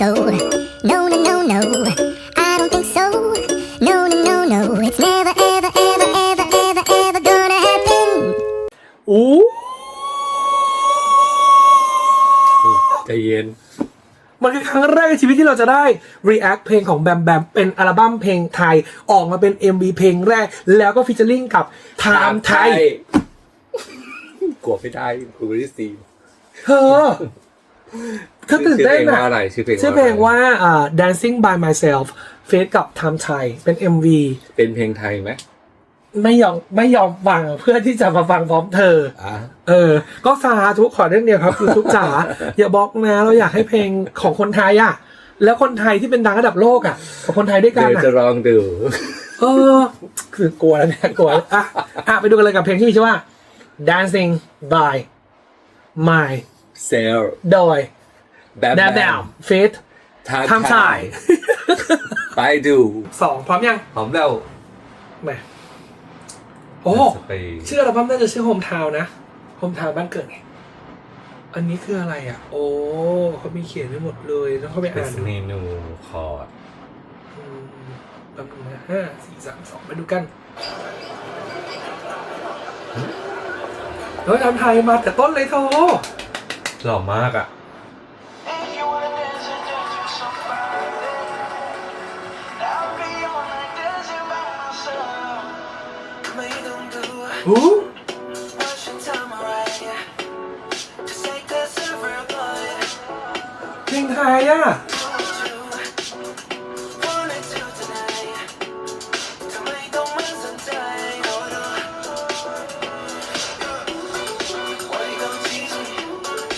so. No, no, no, no. I don't think so. No, no, no, no. It's never, ever, ever, ever, ever, ever gonna happen. อู้ใจเย็น มันคือครั้งแรกในชีวิตที่เราจะได้ react เพลงของแบมแบมเป็นอัลบั้มเพลงไทย ออกมาเป็น MV เพลงแรก แล้วก็ฟิชเชอร์ลิงกับ Time ไทย กลัวไม่ได้กูไม่ได้ซีเธอ เธอตื่นเต้นชื่อเพลงอะว่าอะไรชื่อเพลงชื่อเพลงว่าอ่า dancing by myself เฟสกับ Time ไทยเป็น MV เป็นเพลงไทยไหมไม่ยอมไม่ยอมฟังเพื่อที่จะมาฟังพร้อมเธออะเออ ก็สาธุขอเรื่องเดียวครับคือทุกจ๋าอย่าบล็อกนะ เราอยากให้เพลงของคนไทยอะ แล้วคนไทยที่เป็นดังระดับโลกอะกับคนไทยด้วยกันเดี๋ยวอะจะลองดูเออ คือกลัวแล้วเนี่ยกลัวแล้วอะอะไปดูกันเลยกับเพลงที่มีชื่อว่า dancing by my เซลโดยแบมแดมแบแดมมเฟสทางทำถ่าย ไปดูสองพร้อมยังหอมแล้วแหมโอ้สเปรย์ชื่ออัลบั้มน่าจะชื่อโฮมทาวนะโฮมทาวบ้านเกิดไงอันนี้คืออะไรอะ โอ้เขามีเขียนไว้หมดเลยต้องเข้าไปเป็นอ่านดูเมนูคอร์ดอืมแป๊บนึงนะห้าสี่สามสองมาดูกันเฮ้ยทำไทยมาแต่ต้นเลยโท หล่อมากอะ If you wanna dance and dance with somebody, I'll be on like dancing by myself. But you don't do อู้ much in time, alright? Just take that silver bullet. เพลงไทยอะ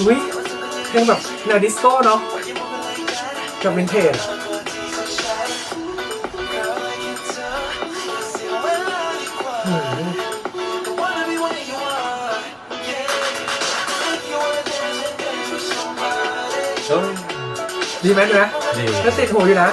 อุ้ยเพลงแบบแนวดิสโก้เนาะ Why you moving like that? กับวินเทจ Girl, I can tell you're still where you are. อืม Don't wanna be where you are, yeah. If you wanna dance and dance with somebody, เฮ้ยดีไหมดูนะดีแล้วติดหูอยู่นะ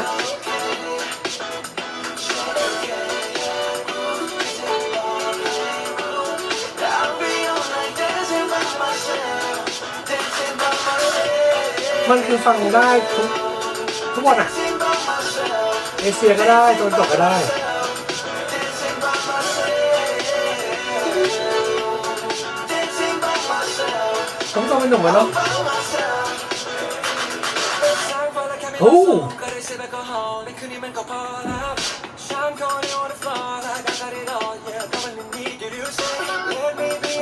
มันคือฟังได้ทุกทุกวันอะ dancing by myself, เอเชียก็ได้ตะวันตกก็ได้ dancing by myself, dancing by myself, ต้องต้องเป็นหนุ่มอะเนาะ by myself. Time for like having โอ้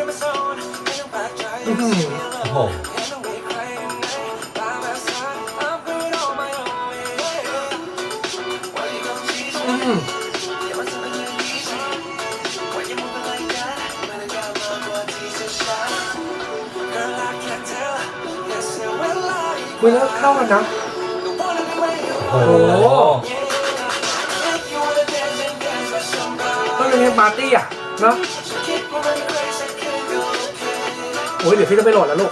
a song, คุยแล้วเข้ากันนะ Don't wanna be where you โอ้ are. โห Yeah, if you wanna dance and dance with somebody, ต้องเป็นเพลงปาร์ตี้อะเนาะ so keep moving crazy, can't go okay. โอ้ยเดี๋ยวพี่จะไปโหลดแล้วลูก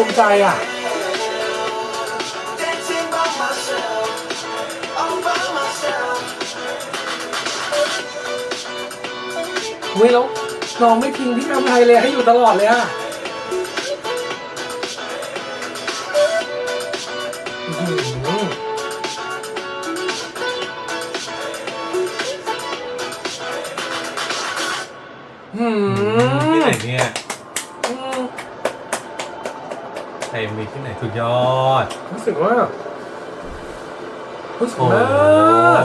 ภูมิใจอะ dancing by myself, all by myself. อุ้ยแล้วน้องไม่ทิ้งที่ทำไทยเลยให้อยู่ตลอดเลยอะอื้อหือหืที่มไหนเนี่ย อืม ไทยมีที่ไหนสุดยอด รู้สึกว่ารู้สึกโอ้โหมาก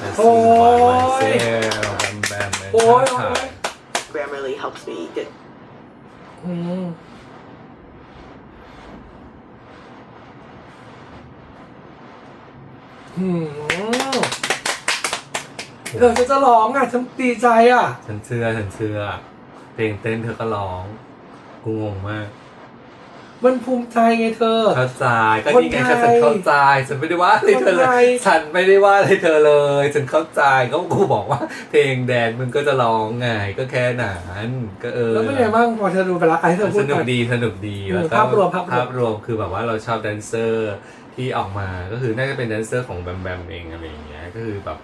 และโอ้ซียบายไมเซลแบมแบมแบมโอ้ยถ่าโอ้ยย Grammarly helps me get อืมหืมเธอจะร้องอะฉันดีใจอะ ฉันเชื่อฉันเชื่อ เพลงเต้นเธอก็ร้อง กูงงมาก มันภูมิใจไงเธอ เข้าใจก็คนนี่ไงไทยฉันเข้าใจฉันไม่ได้ว่าอะไรเธอเลคนไทยยฉันไม่ได้ว่าอะไรเธอเลย ฉันเข้าใจก็กูบอกว่า เพลงแดนมึงก็จะร้องไงก็แค่นั้นก็เออแล้วเป็นไงบ้างพอเธอดูไปแล้วไอ้เธอพูสดนุกไปดีสนุกดีอืมแล้วก็ภาพรวมภาพรวมภาพรวมคือแบบว่าเราชอบแดนเซอร์ที่ออกมาก็คือน่าจะเป็นแดนเซอร์ของแบมแบมเองอะไรอย่างเงี้ยก็คือแบบ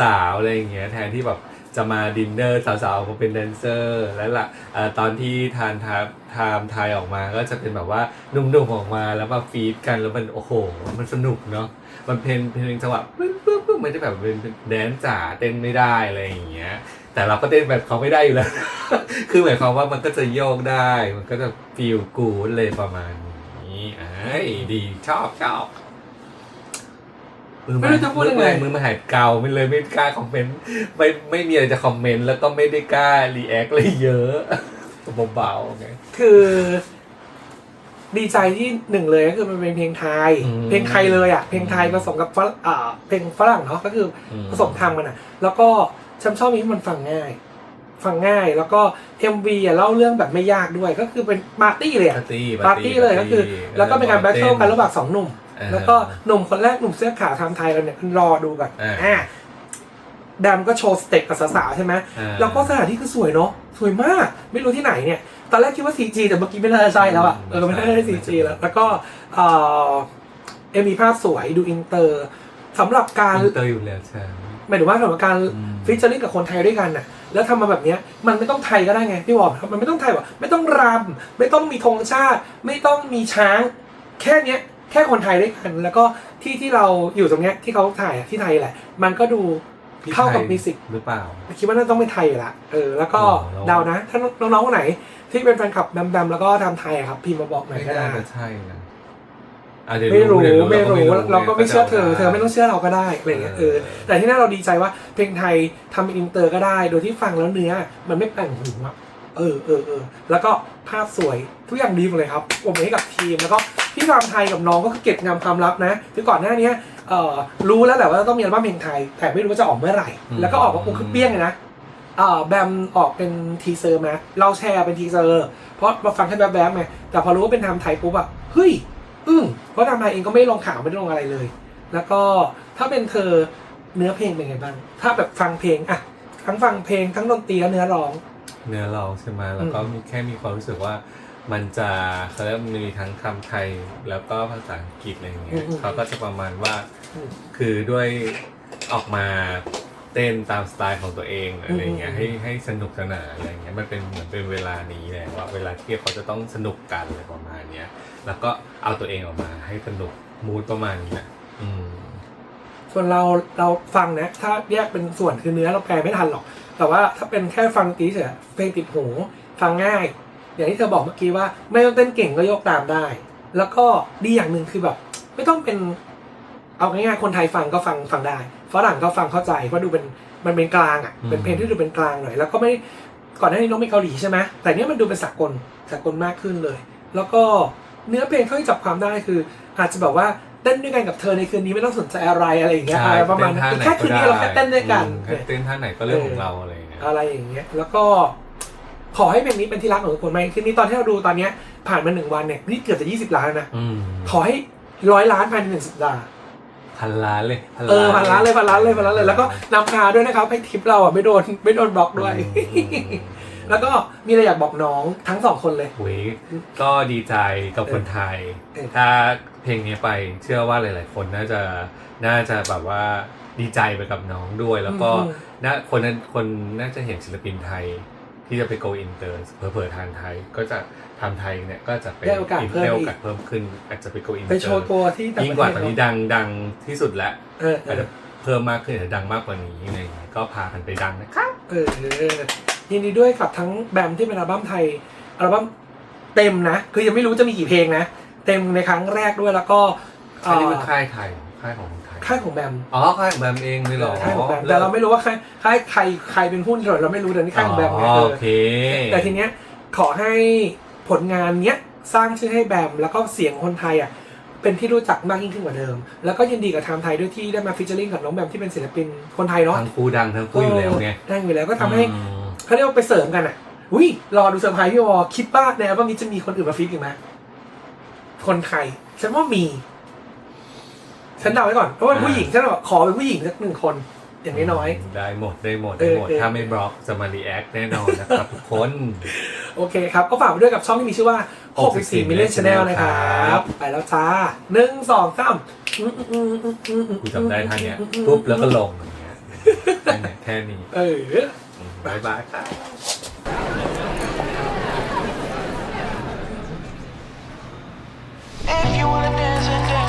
สาวๆอะไรอย่างเงี้ยแทนที่แบบจะมาดินเนอร์สาวๆออกมาเป็นแดนเซอร์แล้วล่ะเอ่อตอนที่ทานทามไทม์ไทยออกมาก็จะเป็นแบบว่านุ่มๆออกมาแล้วมาฟีดกันแล้วมันโอ้โห มันสนุกเนาะมันเพลงเพลงจังหวะปึ๊บปึ๊บปึ๊บมันจะแบบเป็นแดนจ๋าเต้นไม่ได้อะไรอย่างเงี้ย แต่เราก็เต้นแบบเขาไม่ได้อยู่แล้ว คือหมายความว่ามันก็จะโยกได้ มันก็จะฟีลกูดเลยประมาณนี้ไอ้ยดีชอบชอบ มือไม่รู้จะพูดยังไง มือมาหายเกาไม่เลยไม่กล้าคอมเมนต์ไม่ไม่มีอะไรจะคอมเมนต์แล้วก็ไม่ได้กล้ารีแอคเลยเยอะเบาๆไง คือ ดีใจที่หนึ่งเลยก็คือมันเป็นเพลงไทย อืมเพลงไทยเลยอะเพลงไทยผสมกับฝรั่งอ่าเพลงฝรั่งเนาะก็คืออม ผสมทำกันอะ แล้วก็ฉันชอบที่มันฟังง่าย ฟังง่ายแล้วก็ MV อะเล่าเรื่องแบบไม่ยากด้วย ก็คือเป็นปาร์ตี้เลยปาอะร์ตี้ปาร์ตี้เลยก็คือ แล้วก็เป็นการแบทเทิลกันระหว่างสองหนุ่มเออ แล้วก็หนุ่มคนแรกหนุ่มเสื้อขาวทำไทยเราเนี่ยรอดูก่อนอ่าอ่าแดมก็โชว์สเต็ปกับสาวๆใช่ไหมอ่าแล้วก็สถานที่คือสวยเนาะสวยมากไม่รู้ที่ไหนเนี่ย ตอนแรกคิดว่า CG แต่เมื่อกี้ไม่น่าจะใช่แล้วอะอืมเออไม่น่าจะได้ CG แล้ว แล้วก็เออเอ็มมีภาพสวยดูอินเตอร์สำหรับการอินเตอร์อยู่แล้วใช่หมายถึงว่าสำหรับการอืมฟิชเชอร์ลิงกับคนไทยด้วยกันน่ะ แล้วทำมาแบบเนี้ยมันไม่ต้องไทยก็ได้ไงพี่วอมครับมันไม่ต้องไทยว่ะไม่ต้องรำไม่ต้องมีธงชาติ ไม่ต้องมีช้าง แค่เนี้ย แค่คนไทยด้วยกัน แล้วก็ที่ที่เราอยู่ตรงเนี้ยที่เขาถ่ายอะที่ไทยแหละ มันก็ดูพี่เข้ากับไทยมิวสิกหรือเปล่า คิดว่าน่าต้องเป็นไทยอยู่ละเออแล้วก็อ๋อเดานะ ถ้าน้องๆคนไหน ที่เป็นแฟนคลับแบมแบมแล้วก็ทำไทยอะครับพิมพ์มาบอกหน่อยไม่ก็ได้น่าจะใช่นะอะเดี๋ยวไม่รู้เดี๋ยวไม่รู้ก็เราก็ไม่เชื่อเธอก็จะเธอไม่ต้องเชื่อเราก็ได้อะไรอย่างเงี้ยเออแต่ที่น่าเราดีใจว่าเพลงไทยทำเป็นอินเตอร์ก็ได้ โดยที่ฟังแล้วเนื้อ มันไม่แปลงหูอะ เออเออเออแล้วก็ภาพสวยทุกอย่างดีหมดเลยครับผมให้กับทีมแล้วก็พี่ฟาร์มไทยกับน้องก็คือเก็บงำความลับนะคือก่อนหน้านี้เอ่อรู้แล้วแหละว่าต้องมีอัลบั้มเพลงไทย แต่ไม่รู้ว่าจะออกเมื่อไหร่ แล้วก็ออกมาปุ๊บคือเปี้ยงเลยนะเอ่อแบมออกเป็นทีเซอร์มาเราแชร์เป็นทีเซอร์ เพราะมาฟังแค่แบบแบบๆไงแต่พอรู้ว่าเป็นทำไทยปุ๊บอะเฮ้ยอึ้งเพราะทำไทยเองก็ไม่ลงข่าวไม่ได้ลงอะไรเลย แล้วก็ถ้าเป็นเธอเนื้อเพลงเป็นไงบ้าง ถ้าแบบฟังเพลงอะทั้งฟังเพลงทั้งดนตรีและเนื้อร้อง เนื้อเราใช่ไหมแล้วก็มีแค่มีความรู้สึกว่ามันจะเขาเรียกว่ามันมีทั้งคำไทยแล้วก็ภาษาอังกฤษอะไรอย่างเงี้อืยมอืมเขาก็จะประมาณว่าอืมคือด้วยออกมาเต้นตามสไตล์ของตัวเองอะไรเงี้ยอืมให้ให้สนุกสนานอะไรเงี้ยมันเป็นเหมือนเป็นเวลานี้แหละว่าเวลาที่เขาจะต้องสนุกกันอะไรประมาณเนี้ยแล้วก็เอาตัวเองออกมาให้สนุกมูดประมาณนี้แหละอืม ส่วนเราเราฟังนะถ้าแยกเป็นส่วนคือเนื้อเราแปลไม่ทันหรอก แต่ว่าถ้าเป็นแค่ฟังตีเฉยเพลงติดหูฟังง่าย อย่างที่เธอบอกเมื่อกี้ว่า ไม่ต้องเต้นเก่งก็โยกตามได้ แล้วก็ดีอย่างหนึ่งคือแบบ ไม่ต้องเป็นเอาง่ายๆคนไทยฟังก็ฟังฟังได้ฝรั่งก็ฟังเข้าใจเพราะดูเป็นมันเป็นกลางอะอืมเป็นเพลงที่ดูเป็นกลางหน่อย แล้วก็ไม่ก่อนหน้านี้น้องเป็นเกาหลีใช่ไหมแต่เนี้ยมันดูเป็นสากลสากลมากขึ้นเลย แล้วก็เนื้อเพลงเท่าที่จับความได้คือ อาจจะแบบว่า เต้นด้วยกันกับเธอในคืนนี้ไม่ต้องสนใจอะไรอะไรอย่างเงี้ยใช่อะไรประมาณนั้นเต้นแค่ท่าไหนคืนนี้เราแค่เต้นด้วยกัน อืมแค่เต้นท่าไหนก็เรื่องของเราอะไรเงี้ย อะไรอย่างเงี้ย แล้วก็ ขอให้เพลงนี้เป็นที่รักของทุกคนไหมคืนนี้ตอนที่เราดูตอนเนี้ยผ่านมาหนึ่งวันเนี่ยนี่เกือบจะยี่สิบล้านแล้วนะ อืมขอให้ร้อยล้านภายในหนึ่งสัปดาห์พันล้านเลยเออพันล้านเลยพันล้านเลยพันล้านเลย แล้วก็นำพาด้วยนะครับให้ทิปเราอะไม่โดนไม่โดนบล็อกด้วย แล้วก็มีอะไรอยากบอกน้องทั้งสองคนเลยเว้ยก็ดีใจกับคนไทย เออ ถ้า เพลงนี้ไปเชื่อว่าหลาย ๆ คนน่าจะน่าจะแบบว่าดีใจไปกับน้องด้วย แล้วก็อืมน่าคนนั้นคนน่าจะเห็นศิลปินไทยที่จะไปโกอินเตอร์เผลอๆทางไทย ก็จะทำไทยเนี่ยก็จะเป็นได้โอกาสเพิ่มได้โออีกกาสเพิ่มขึ้น อาจจะไปโกอินเตไปอร์โชว์ตัวที่ต่างยิ่งประกว่าเทศตอนนี้เะดังดังที่สุดแล้วเออเออาจอจะเพิ่มมากขึ้นอาจจะดังมากกว่านี้อะไรอย่างเงี้ยก็พากันไปดังนะครับเออยินดีด้วยกับทั้งแบมที่เป็นอัลบั้มไทยอัลบั้มเต็มนะ คือยังไม่รู้จะมีกี่เพลงนะ เต็มในครั้งแรกด้วยแล้วก็อันนี้เป็นเอ่อค่ายไทยค่ายของคนไทยค่ายของแบมอ๋อค่ายของแบมเองเลยเหรอค่ายของแบมแต่เราไม่รู้ว่าค่ายค่ายใครใครเป็นหุ้นเถอะเราไม่รู้แต่นี่ค่ายของแบมไงอ๋อเออโอเค แต่ทีเนี้ยขอให้ผลงานเนี้ยสร้างชื่อให้แบมแล้วก็เสียงคนไทยอะเป็นที่รู้จักมากยิ่งขึ้นกว่าเดิม แล้วก็ยินดีกับไทม์ไทยด้วยที่ได้มาฟิชเชอร์ลิงกับน้องแบมที่เป็นศิลปินคนไทยเนาะทั้งคู่ดังทั้งคู่อยู่แล้วไงได้อยู่แล้วก็ทำให้อืมเขาเรียกว่าไปเสริมกันอะอุ้ยรอดูเซอร์ไพรส์พี่วอคิดว่าในอัลบั้มนี้จะมีคนอื่นมาฟิชอีกไหม คนไทยฉันว่ามี ฉันเดาไว้ก่อนเพราะว่าเป็นผู้หญิงฉันบอกขอเป็นผู้หญิงสักหนึ่งคน อย่างน้อย ได้หมดได้หมดเอได้อหมดเออ ถ้าไม่บล็อกจะมารีแอคแน่นอนนะครับ ทุกคน ๆโอเคครับ ก็ฝากไว้ด้วยกับช่องที่มีชื่อว่า64 Million Channel นะครับ ไปแล้วจ้าหนึ่งสองสามกูจำได้ท่าเนี้ยปุ๊บแล้วก็ลงอย่างเงี้ยแค่เนี้ยแค่นี้เออบายบายครับ If you wanna dance and dance